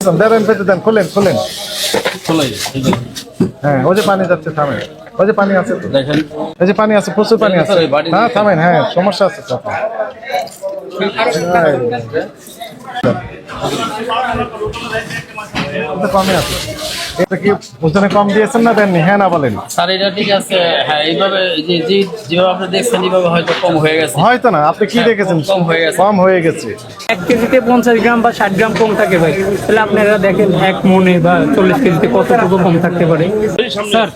দেন পেতে দেন খোলেন খোলেন। হ্যাঁ ওই যে পানি যাচ্ছে থামেন। ওই যে পানি আছে তো। যে পানি আছে প্রচুর পানি আছে। হ্যাঁ থামেন হ্যাঁ সমস্যা আছে তো। কমই আছে। এটা কি ওজনে কম দিয়েছেন না দেননি? হ্যাঁ না বলেন। স্যার এটা ঠিক আছে। হ্যাঁ এইভাবে যে যে যেভাবে আপনি দেখছেন এইভাবে হয়তো কম হয়ে গেছে। হয়তো না আপনি কি দেখেছেন? কম হয়ে গেছে। কম হয়ে গেছে। এক কেজিতে পঞ্চাশ গ্রাম বা ষাট গ্রাম কম থাকে ভাই। তাহলে আপনারা দেখেন এক মনে বা চল্লিশ কেজিতে কতটুকু কম থাকতে পারে। স্যার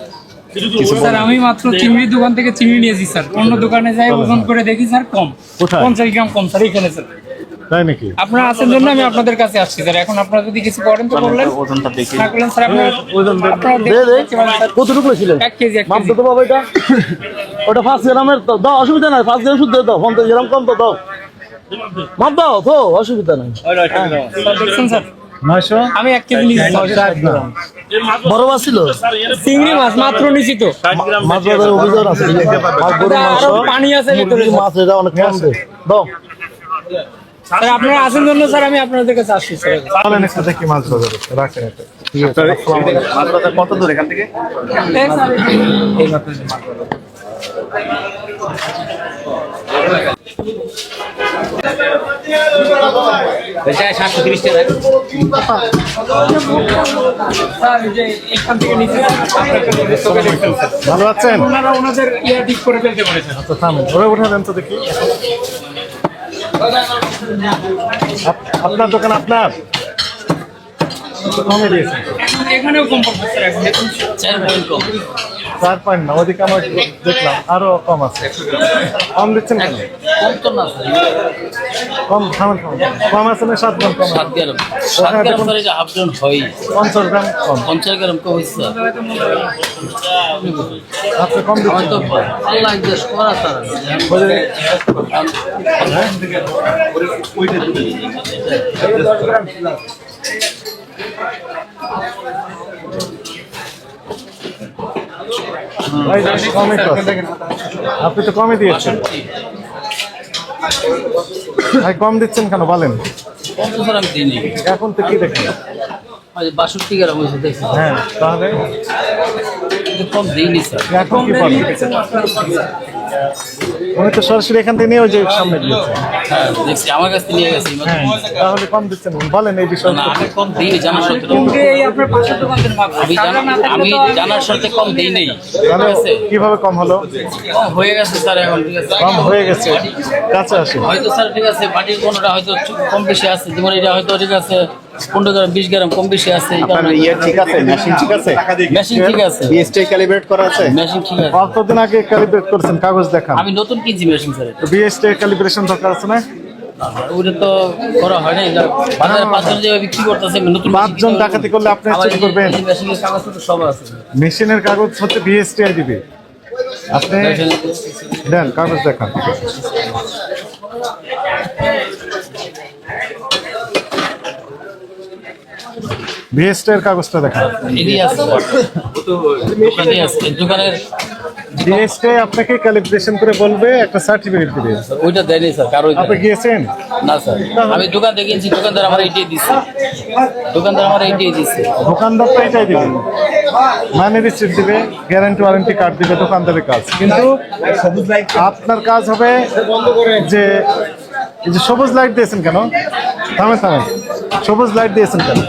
স্যার আমি মাত্র চিংড়ির দোকান থেকে চিংড়ি নিয়েছি স্যার। অন্য দোকানে যাই ওজন করে দেখি স্যার কম। পঞ্চাশ গ্রাম কম স্যার এখানে স্যার। তাই নাকি? আপনারা আছেন জন্য আমি আপনাদের কাছে আসছি স্যার। এখন আপনারা যদি কিছু করেন তো বললেন। ওজনটা দেখি না স্যার আপনারা দেখতে পারেন, স্যার। কতটুকু ছিলেন এক কেজি এক মাপ কেজি। দিতে বাবা এটা। ওটা পাঁচ গ্রামের তো দাও অসুবিধা নাই পাঁচ গ্রাম শুদ্ধ দাও পঞ্চাশ গ্রাম কম তো দাও। মাপ দাও তো অসুবিধা নাই। স্যার দেখছেন স্যার? আমি এক কেজি নিয়েছি বড় মাছ ছিল? চিংড়ি মাছ মাত্র নিছি তো। মাছ বাজারের অভিযান আছে। পানি আছে ভেতরে মাছ এটা অনেক কম দাও। স্যার আপনারা আছেন জন্য স্যার আমি আপনাদের কাছে আসছি স্যার। বলেন একটু দেখি মাছ বাজারে রাখেন এটা মাছ বাজার কত দূর এখান থেকে? এই স্যার, এই সাতশো তিরিশ টাকা। ভালো আছেন? ওনারা ওনাদের ইয়া ঠিক করে ফেলতে পারেছে আচ্ছা থামেন ওরা উঠে দেন তো দেখি। আপনার দোকান আপনার? কমে এখানেও কম পড়বে স্যার এখন চার পয়েন্ট কম। চার পয়েন্ট না ওদিকে আমার দেখলাম আরও কম আছে। কম দিচ্ছেন কেন? কম তো না কম থামেন কম আছে না সাত গ্রাম কম সাত গ্রাম। সাত গ্রাম স্যার এটা হাফ জন হয়। পঞ্চাশ গ্রাম কম। পঞ্চাশ গ্রাম কম হয়েছে আপনি কম দিচ্ছেন তো আল্লাহ দেশ করা স্যার ওই তো আপনি তো কমে দিয়েছেন। ভাই কম দিচ্ছেন কেন বলেন। কম এখন তো কি দেখেন? বাষট্টি গ্রাম হয়েছে দেখছি হ্যাঁ তাহলে? কম দিইনি স্যার। এখন কি উনি তো সরাসরি এখান থেকে নিয়ে ওই যে সামনে দিয়েছে হ্যাঁ দেখছি আমার কাছ থেকে নিয়ে গেছি হ্যাঁ তাহলে কম দিচ্ছেন বলেন এই বিষয়ে। আমি কম দিইনি জানার সত্ত্বেও আমি জানা আমি জানার সাথে কম দিই নেই কীভাবে কম হলো? কম হয়ে গেছে স্যার এখন ঠিক আছে? কম হয়ে গেছে। কাছে আসে। হয়তো স্যার ঠিক আছে বাটির কোনোটা হয়তো কম বেশি আছে যেমন এটা হয়তো ঠিক আছে পনেরো গ্রাম বিশ গ্রাম কম বেশি আছে ইয়ে ঠিক আছে মেশিন ঠিক আছে? মেশিন ঠিক আছে। বিএসটি ক্যালিব্রেট করা আছে? মেশিন ঠিক আছে। কতদিন আগে ক্যালিব্রেট করছেন? কাগজ দেখান। আমি নতুন কিনছি মেশিন স্যার এটা। বিএসটি ক্যালিব্রেশন দরকার আছে না? ওটা তো করা হয় নাই। বাজারে পাঁচজন যে বিক্রি করতেছে নতুন পাঁচজন ডাকাতি করলে আপনি করবেন। মেশিনের কাগজপত্র সব আছে। মেশিনের কাগজ হচ্ছে বিএসটিআই দিবে। আপনি দেন কাগজ দেখান। বিএসটি এর কাগজটা দোকানের বিএসটি আপনাকে ক্যালিব্রেশন করে বলবে একটা সার্টিফিকেট দিবে। ওইটা দেয়নি স্যার কারও আপনি গিয়েছেন? না স্যার। আমি দোকান দেখিয়েছি দোকানদার আমার এইটাই দিচ্ছে দোকানদার আমার এইটাই দিচ্ছে দোকানদার তো এটাই দিবে। মানে রিসিপ্ট দিবে গ্যারান্টি ওয়ারেন্টি কার্ড দিবে দোকানদারের কাজ। কিন্তু আপনার কাজ হবে যে যে সবুজ লাইট দিয়েছেন কেন? থামে থামে সবুজ লাইট দিয়েছেন কেন?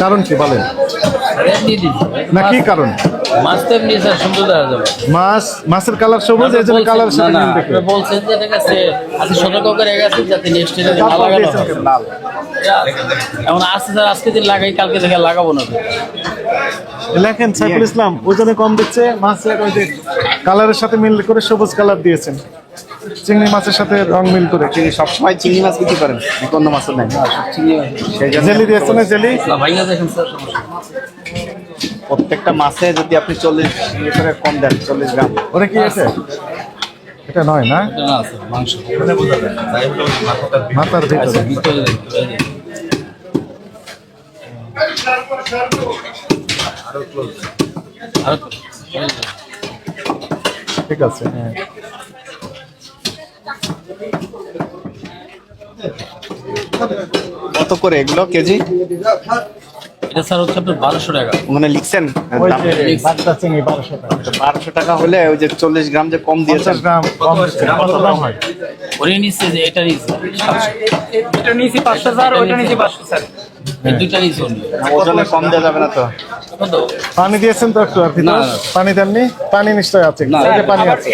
কারণ কি বলেন? না কি কারণ? মাছ তো এমনি স্যার সুন্দর দেখা যাবে। মাছ মাছের কালার সবুজ এই জন্য কালার সাথে মিল দেখে বলছেন যে ঠিক আছে সতর্ক করে গেছে যাতে নেক্সট ডে তারপর লাগানো দিয়েছেন। কেন? লাল এখন আজকে স্যার আজকে দিন লাগাই কালকে থেকে লাগাবো না লেখেন সাইফুল ইসলাম ওজনে কম দিচ্ছে ওই কালারের সাথে মিল করে সবুজ কালার দিয়েছেন। চিংড়ি মাছের সাথে রং মিল করে? আপনি সবসময় চিংড়ি মাছ বিক্রি করেন অন্য নেন সেই জন্য জেলি দিয়েছেন না জেলি? ভাইয়া দেখেন স্যার প্রত্যেকটা মাছে যদি আপনি চল্লিশ ইয়ে করে কম দেন চল্লিশ গ্রাম। ওটা কি আছে? এটা নয় না? মাথার আচ্ছা ভিতরে। আরও ঠিক আছে। হ্যাঁ। কত করে এগুলো কেজি? এটা স্যার হচ্ছে আপনার বারোশো টাকা। মানে লিখছেন? ওই যে বারোশো টাকা। হলে ওই যে চল্লিশ গ্রাম যে কম দিয়েছে হয়? ওরে নিচ্ছে যে এটা নিচ্ছে এটা নিয়েছি পাঁচশো স্যার। ওইটা নিচ্ছি পাঁচশো স্যার। এই দুইটা ওজনে কম দেওয়া যাবে না তো। পানি দিয়েছেন তো একটু আর কি। পানি দেননি? পানি নিশ্চয় আছে। না, এই যে পানি আছে।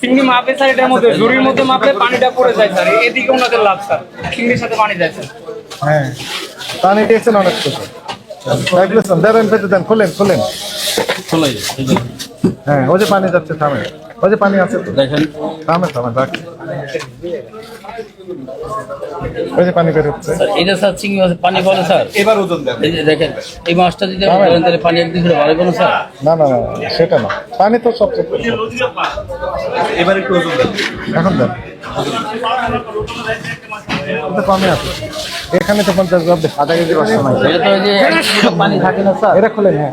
চিংড়ি মাপে স্যার এটার মধ্যে ঝুড়ির মধ্যে মাপলে পানিটা পড়ে যায় স্যার এদিকে ওনাদের লাভ স্যার। চিংড়ির সাথে পানি যায় স্যার। হ্যাঁ। পানি দিয়েছেন অনেক কিছু ক্যালকুলেশন দেন পেতে দেন খুলেন খুলেন। হ্যাঁ ওই যে পানি যাচ্ছে থামে। ওই যে পানি আছে তো। দেখেন। থামে থামে রাখ ওই যে পানি বের হচ্ছে। স্যার এটা স্যার চিংড়ি মাছের পানি বলে স্যার। এবার ওজন দেন। এই যে দেখেন এই মাছটা যদি আপনি ধরেন তাহলে পানি একদিন করে বাড়াবো না স্যার? না না না সেটা না। পানি তো সবচেয়ে এবার একটু ওজন দেন। এখন দেন। কমে আছে। এখানে তো পঞ্চাশ গ্রাম আধা কেজি কষ্ট নাই। এটা তো যে পানি থাকে না স্যার। এটা খুলেন হ্যাঁ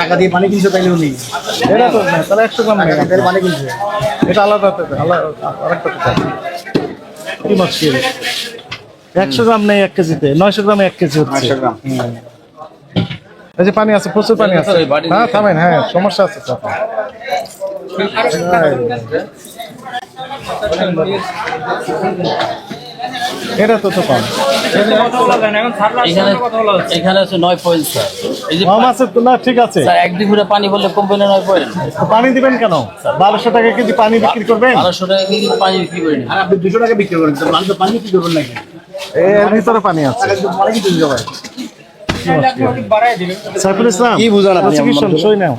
টাকা দিয়ে পানি কিনছো তাইলে উনি? এটা তো না তাহলে একশো গ্রাম নেই পানি কিনছে। এটা আলাদা আলাদা আরেকটা। কি মাছ কি একশো গ্রাম নেই এক কেজিতে নয়শো গ্রামে এক কেজি হচ্ছে। এই যে পানি আছে প্রচুর পানি আছে। হ্যাঁ থামেন হ্যাঁ সমস্যা আছে এটা তো তো কম। এখানে আছে নয় পয়েন্ট স্যার এই যে কম আছে তো না ঠিক আছে। স্যার একদিন করে পানি বললে নয় পানি দিবেন কেন? বারোশো টাকা কেজি পানি বিক্রি করবেন? বারোশো টাকা কেজি পানি বিক্রি করি না। আপনি দুশো টাকা বিক্রি করেন মানুষ পানি কি করবেন নাকি? এর ভিতরে পানি আছে। পানি কি দিতে হবে বাড়াই দিবেন সাইফুল ইসলাম কি বুঝান আপনি সই নাও।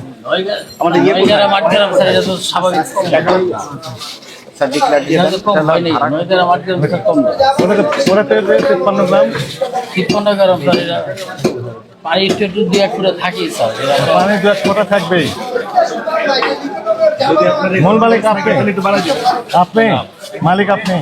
আমাদের ইয়ে যারা মাঠ গেলাম স্যার এটা তো স্বাভাবিক। স্যার ডিক্লেয়ার দিয়ে তিপ্পান্ন গ্রাম। তিপ্পান্ন গ্রাম স্যার পানি একটু একটু এক করে থাকি স্যার। পানি দু এক ফোঁটা থাকবেই। মূল মালিক আপনি। আপনি? মালিক আপনি?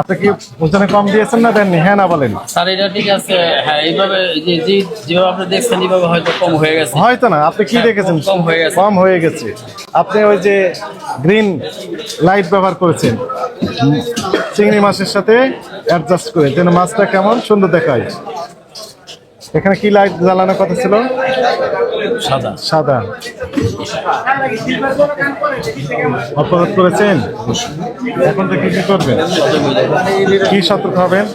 আপনি কি ওজনে কম দিয়েছেন না দেননি? হ্যাঁ না বলেন। স্যার এটা ঠিক আছে। হ্যাঁ এইভাবে যে যেভাবে আপনি দেখছেন এইভাবে হয়তো কম হয়ে গেছে। হয়তো না। আপনি কি দেখেছেন? কম হয়ে গেছে। কম হয়ে গেছে। আপনি ওই যে গ্রিন লাইট ব্যবহার করেছেন। চিংড়ি মাছের সাথে অ্যাডজাস্ট করে। যেন মাছটা কেমন সুন্দর দেখায়। এখানে কি লাইট জ্বালানোর কথা ছিল? সাদা। সাদা। অপরাধ করেছেন? এখন থেকে কি করবেন? কি সতর্ক হবেন?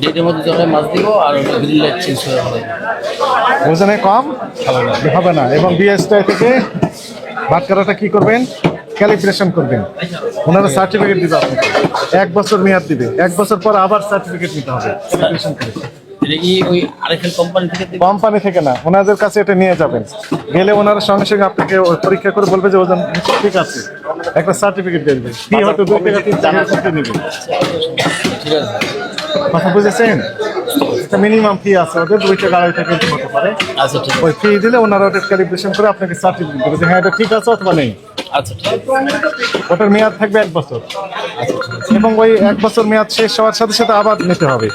ডেটের মধ্যে যখন মাছ দিব আর গ্রিন লাইট চেঞ্জ করে হবে। ওজনে কম? হবে না। এবং বিএসটাই থেকে বাটকারাটা কি করবেন? ক্যালিব্রেশন করবেন। ওনারা সার্টিফিকেট দিবে আপনাকে। এক বছর মেয়াদ দিবে। এক বছর পর আবার সার্টিফিকেট নিতে হবে। ক্যালিব্রেশন করে। এটা কি ওই কোম্পানি থেকে কোম্পানি থেকে না ওনাদের কাছে এটা নিয়ে যাবেন। গেলে ওনারা সঙ্গে সঙ্গে আপনাকে পরীক্ষা করে বলবে যে ওজন ঠিক আছে। একটা সার্টিফিকেট দেবে কি হয়তো দুই টাকা তিন টাকা করতে নেবে। ঠিক আছে। কথা বুঝেছেন? একটা মিনিমাম ফি আছে ওদের দুই টাকা আড়াই টাকা হতে পারে। আচ্ছা ঠিক ওই ফি দিলে ওনারা ওটা ক্যালিব্রেশন করে আপনাকে সার্টিফিকেট দেবে যে হ্যাঁ এটা ঠিক আছে অথবা নেই। আচ্ছা ওটার মেয়াদ থাকবে এক বছর। এবং ওই এক বছর মেয়াদ শেষ হওয়ার সাথে সাথে আবার নিতে হবে।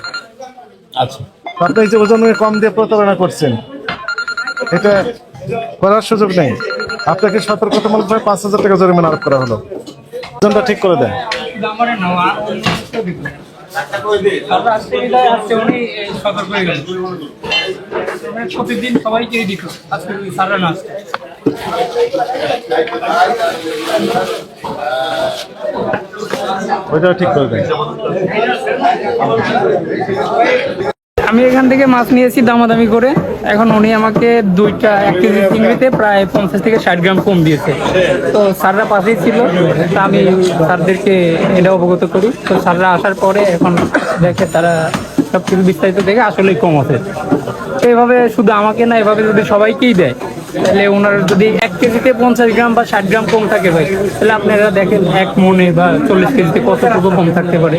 আচ্ছা। আপনি যে ওজন কম দিয়ে প্রতারণা করছেন। এটা করার সুযোগ নেই। আপনাকে সতর্কতামূলকভাবে পাঁচ হাজার টাকা জরিমানা আরোপ করা হলো। ওজনটা ঠিক করে দেন। প্রতিদিন দিত আজকে স্যাররা আমি এখান থেকে মাছ নিয়েছি দামাদামি করে। এখন উনি আমাকে দুইটা, এক কেজি চিংড়িতে প্রায় পঞ্চাশ থেকে ষাট গ্রাম কম দিয়েছে। তো স্যাররা পাশেই ছিল, তা আমি স্যারদেরকে এটা অবগত করি। তো স্যাররা আসার পরে এখন দেখে তারা সব কিছু বিস্তারিত দেখে আসলেই কম আছে। তো এভাবে শুধু আমাকে না, এভাবে যদি সবাইকেই দেয় তাহলে ওনার যদি এক কেজিতে পঞ্চাশ গ্রাম বা ষাট গ্রাম কম থাকে ভাই তাহলে আপনারা দেখেন এক মনে বা চল্লিশ কেজিতে কতটুকু কম থাকতে পারে।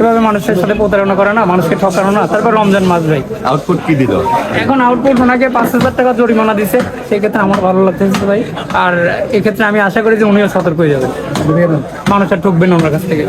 এভাবে মানুষের সাথে প্রতারণা করা না মানুষকে ঠকানো না। তারপর রমজান মাস ভাই। আউটপুট কি দিল? এখন আউটপুট ওনাকে পাঁচ হাজার টাকা জরিমানা দিছে সেক্ষেত্রে আমার ভালো লাগতেছে ভাই। আর এক্ষেত্রে আমি আশা করি যে উনিও সতর্ক হয়ে যাবেন মানুষ আর ঠকবেন ওনার কাছ থেকে।